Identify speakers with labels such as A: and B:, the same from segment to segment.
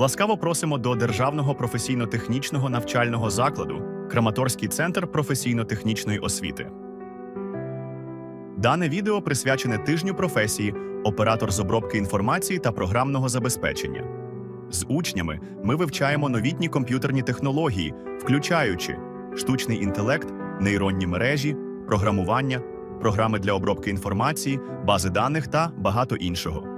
A: Ласкаво просимо до Державного професійно-технічного навчального закладу Краматорський центр професійно-технічної освіти. Дане відео присвячене тижню професії оператор з обробки інформації та програмного забезпечення. З учнями ми вивчаємо новітні комп'ютерні технології, включаючи штучний інтелект, нейронні мережі, програмування, програми для обробки інформації, бази даних та багато іншого.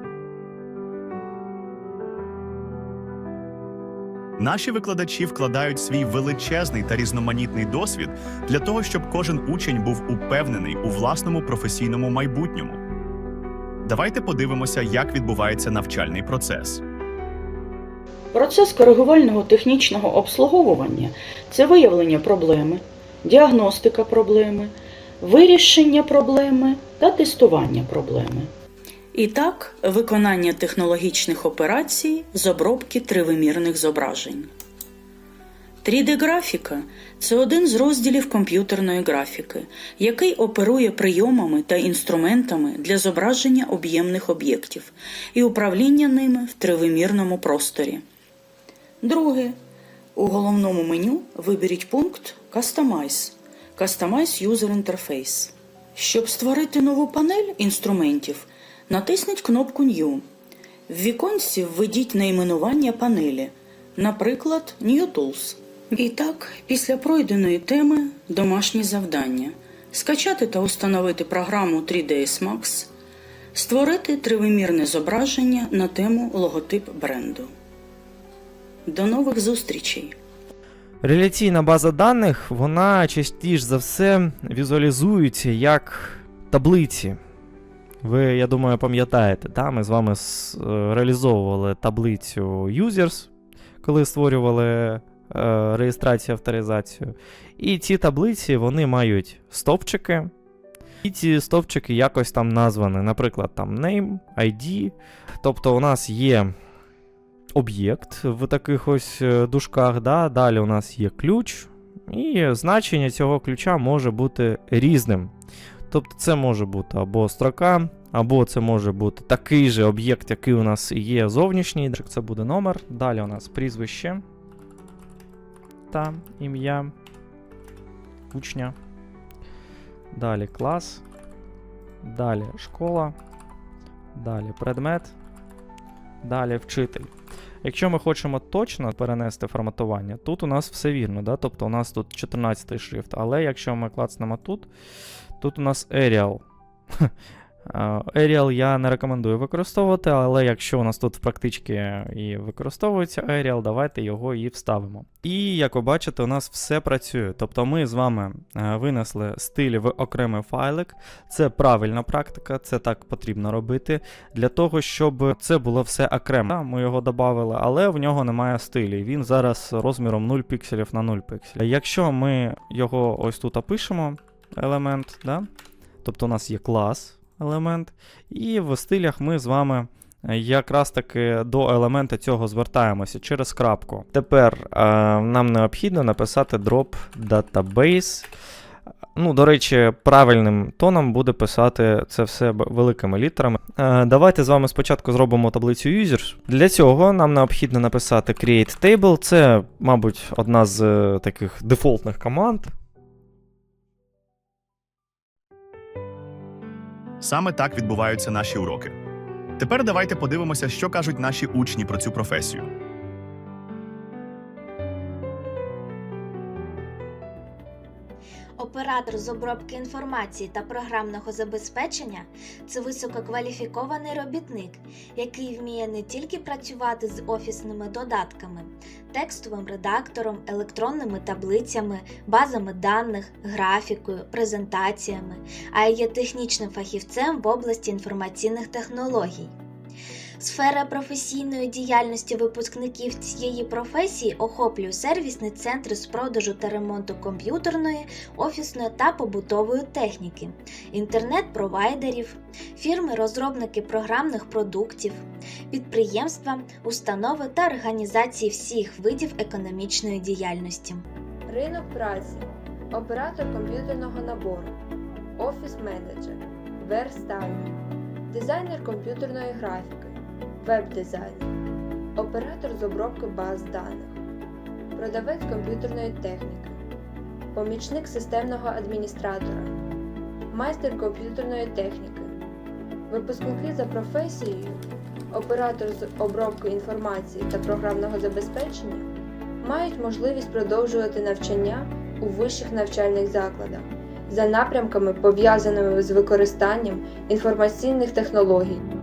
A: Наші викладачі вкладають свій величезний та різноманітний досвід для того, щоб кожен учень був упевнений у власному професійному майбутньому. Давайте подивимося, як відбувається навчальний процес.
B: Процес коригувального технічного обслуговування це виявлення проблеми, діагностика проблеми, вирішення проблеми та тестування проблеми. І так, виконання технологічних операцій з обробки тривимірних зображень. 3D-графіка це один з розділів комп'ютерної графіки, який оперує прийомами та інструментами для зображення об'ємних об'єктів і управління ними в тривимірному просторі. Друге. У головному меню виберіть пункт Customize Customize User Interface. Щоб створити нову панель інструментів, натисніть кнопку New. В віконці введіть найменування панелі, наприклад, New Tools. І так, після пройденої теми домашні завдання. Скачати та установити програму 3ds Max, створити тривимірне зображення на тему логотип бренду. До нових зустрічей!
C: Реляційна база даних, вона частіше за все візуалізується як таблиці. Ви, я думаю, пам'ятаєте, та? ми з вами е, реалізовували таблицю users, коли створювали е, реєстрацію, авторизацію. І ці таблиці вони мають стовпчики. І ці стовпчики якось там названі, наприклад, там name, ID. Тобто у нас є об'єкт в таких ось е, дужках. Да? Далі у нас є ключ, і значення цього ключа може бути різним. Тобто це може бути або строка, або це може бути такий же об'єкт, який у нас є зовнішній. Це буде номер. Далі у нас прізвище та ім'я учня. Далі клас. Далі школа. Далі предмет. Далі вчитель. Якщо ми хочемо точно перенести форматування, тут у нас все вірно, да? тобто у нас тут 14 шрифт, але якщо ми клацнемо тут, тут у нас Arial. Arial я не рекомендую використовувати, але якщо у нас тут в практичці і використовується Arial, давайте його і вставимо. І як ви бачите, у нас все працює. Тобто ми з вами е, винесли стилі в окремий файлик. Це правильна практика, це так потрібно робити для того, щоб це було все окремо. Ми його додали, але в нього немає стилі. Він зараз розміром 0 пікселів на 0 пікселів. Якщо ми його ось тут опишемо, елемент, да? тобто у нас є клас елемент, і в стилях ми з вами. е, Якраз таки до елемента цього звертаємося через крапку. Тепер е, нам необхідно написати drop database. Ну, до речі, правильним тоном буде писати це все великими літерами. Е, давайте з вами спочатку зробимо таблицю users. Для цього нам необхідно написати create table. Це, мабуть, одна з е, таких дефолтних команд.
A: Саме так відбуваються наші уроки. Тепер давайте подивимося, що кажуть наші учні про цю професію.
D: Оператор з обробки інформації та програмного забезпечення це висококваліфікований робітник, який вміє не тільки працювати з офісними додатками, текстовим редактором, електронними таблицями, базами даних, графікою, презентаціями, а й є технічним фахівцем в області інформаційних технологій. Сфера професійної діяльності випускників цієї професії охоплює сервісні центри з продажу та ремонту комп'ютерної, офісної та побутової техніки, інтернет-провайдерів, фірми-розробники програмних продуктів, підприємства, установи та організації всіх видів економічної діяльності.
E: Ринок праці, оператор комп'ютерного набору, офіс-менеджер, верстальник, дизайнер комп'ютерної графіки, веб-дизайнер, оператор з обробки баз даних, продавець комп'ютерної техніки, помічник системного адміністратора, майстер комп'ютерної техніки, випускники за професією, оператор з обробки інформації та програмного забезпечення мають можливість продовжувати навчання у вищих навчальних закладах за напрямками, пов'язаними з використанням інформаційних технологій.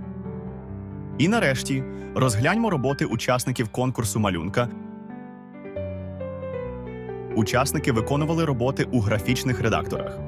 A: І нарешті розгляньмо роботи учасників конкурсу малюнка. Учасники виконували роботи у графічних редакторах.